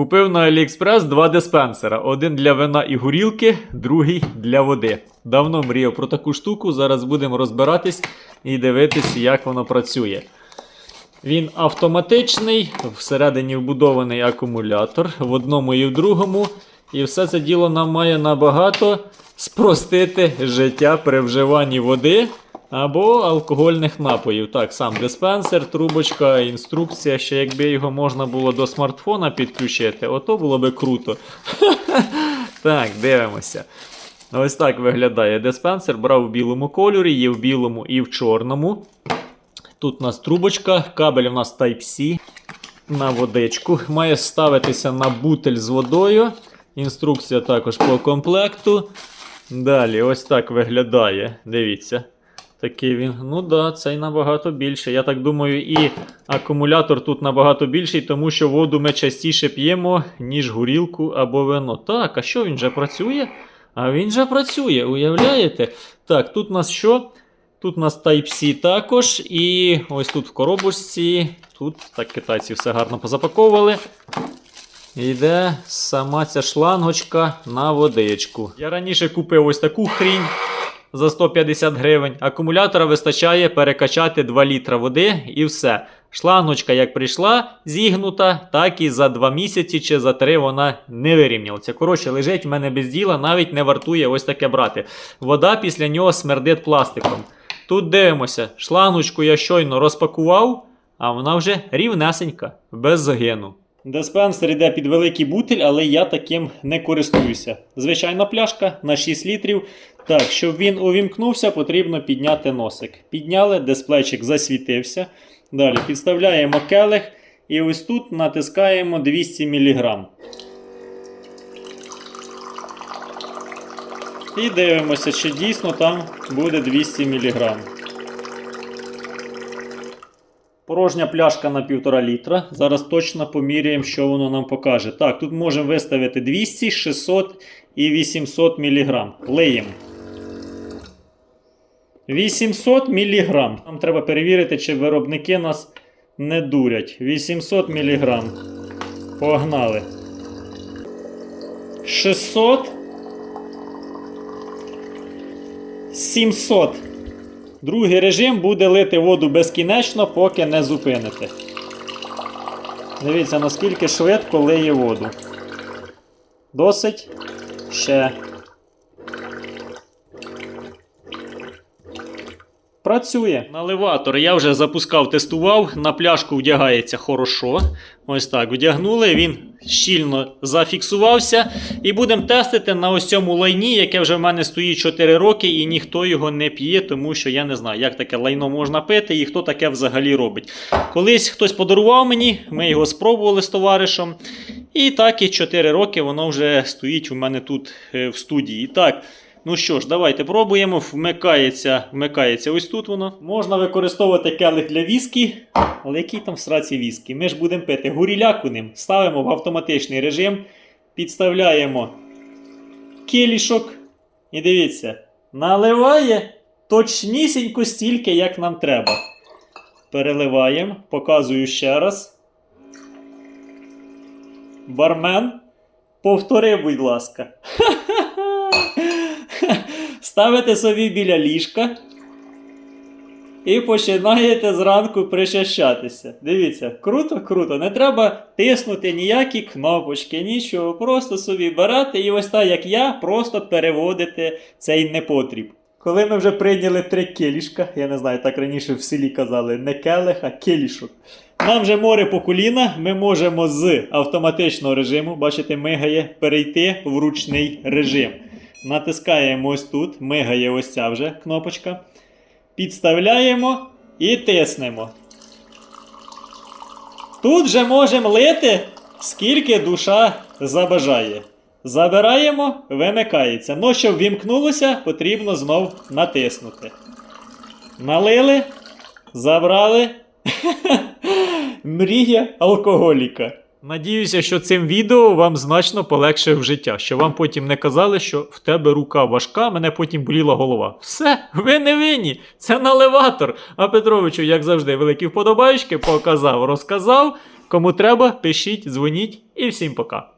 Купив на AliExpress два диспенсера: один для вина і горілки, другий для води. Давно мріяв про таку штуку. Зараз будемо розбиратись і дивитись, як воно працює. Він автоматичний, всередині вбудований акумулятор в одному і в другому. І все це діло нам має набагато спростити життя при вживанні води або алкогольних напоїв. Так, сам диспенсер, трубочка, інструкція. Ще якби його можна було до смартфона підключити, ото було би круто. Так, дивимося. Ось так виглядає диспенсер. Брав в білому кольорі, є в білому і в чорному. Тут у нас трубочка, кабель у нас Type-C на водичку. Має ставитися на бутель з водою. Інструкція також по комплекту. Далі, ось так виглядає. Дивіться. Такий він. Ну да, цей набагато більше. Я так думаю, і акумулятор тут набагато більший, тому що воду ми частіше п'ємо, ніж горілку або вино. Так, а що він вже працює? А він же працює, уявляєте? Так, тут у нас що? Тут у нас Type-C також. І ось тут в коробочці. Тут так китайці все гарно позапаковували. Йде сама ця шлангочка на водичку. Я раніше купив ось таку хрінь за 150 гривень. Акумулятора вистачає перекачати 2 літра води і все. Шлангочка як прийшла зігнута, так і за 2 місяці чи за 3 вона не вирівнялася. Коротше, лежить в мене без діла, навіть не вартує ось таке брати. Вода після нього смердить пластиком. Тут дивимося, шлангочку я щойно розпакував, а вона вже рівнесенька, без загину. Диспенсер йде під великий бутиль, але я таким не користуюся. Звичайна пляшка на 6 літрів. Так, щоб він увімкнувся, потрібно підняти носик. Підняли, дисплейчик засвітився. Далі підставляємо келих і ось тут натискаємо 200 мг. І дивимося, чи дійсно там буде 200 мг. Порожня пляшка на 1,5 літра. Зараз точно поміряємо, що воно нам покаже. Так, тут можемо виставити 200, 600 і 800 мг. Леємо. 800 мг. Нам треба перевірити, чи виробники нас не дурять. 800 мг. Погнали. 600. 700. Другий режим буде лити воду безкінечно, поки не зупините. Дивіться, наскільки швидко лиє воду. Досить. Ще. Працює. Наливатор я вже запускав, тестував. На пляшку вдягається хорошо. Ось так вдягнули, він щільно зафіксувався. І будемо тестити на ось цьому лайні, яке вже в мене стоїть 4 роки, і ніхто його не п'є, тому що я не знаю, як таке лайно можна пити і хто таке взагалі робить. Колись хтось подарував мені, ми його спробували з товаришем. І так і 4 роки воно вже стоїть у мене тут е, в студії. Так. Ну що ж, давайте пробуємо. Вмикається, вмикається ось тут воно. Можна використовувати келих для віскі, але який там в сраці віскі? Ми ж будемо пити гуріляку ним. Ставимо в автоматичний режим, підставляємо келішок. І дивіться, наливає точнісінько стільки, як нам треба. Переливаємо, показую ще раз. Бармен, повтори, будь ласка. Ставите собі біля ліжка і починаєте зранку причащатися. Дивіться, круто, круто. Не треба тиснути ніякі кнопочки, нічого. Просто собі берете і ось так, як я, просто переводите цей непотріб. Коли ми вже прийняли три келішка, я не знаю, так раніше в селі казали, не келих, а келішок. Нам же море по коліна, ми можемо з автоматичного режиму, бачите, мигає, перейти в ручний режим. Натискаємо ось тут, мигає ось ця вже кнопочка. Підставляємо і тиснемо. Тут же можемо лити, скільки душа забажає. Забираємо, вимикається. Ну, щоб вімкнулося, потрібно знов натиснути. Налили, забрали. Мрія алкоголіка. Надіюся, що цим відео вам значно полегшив життя, що вам потім не казали, що в тебе рука важка, мене потім боліла голова. Все, ви не винні, це наливатор. А Петровичу, як завжди, великі вподобайки показав, розказав. Кому треба, пишіть, дзвоніть і всім пока.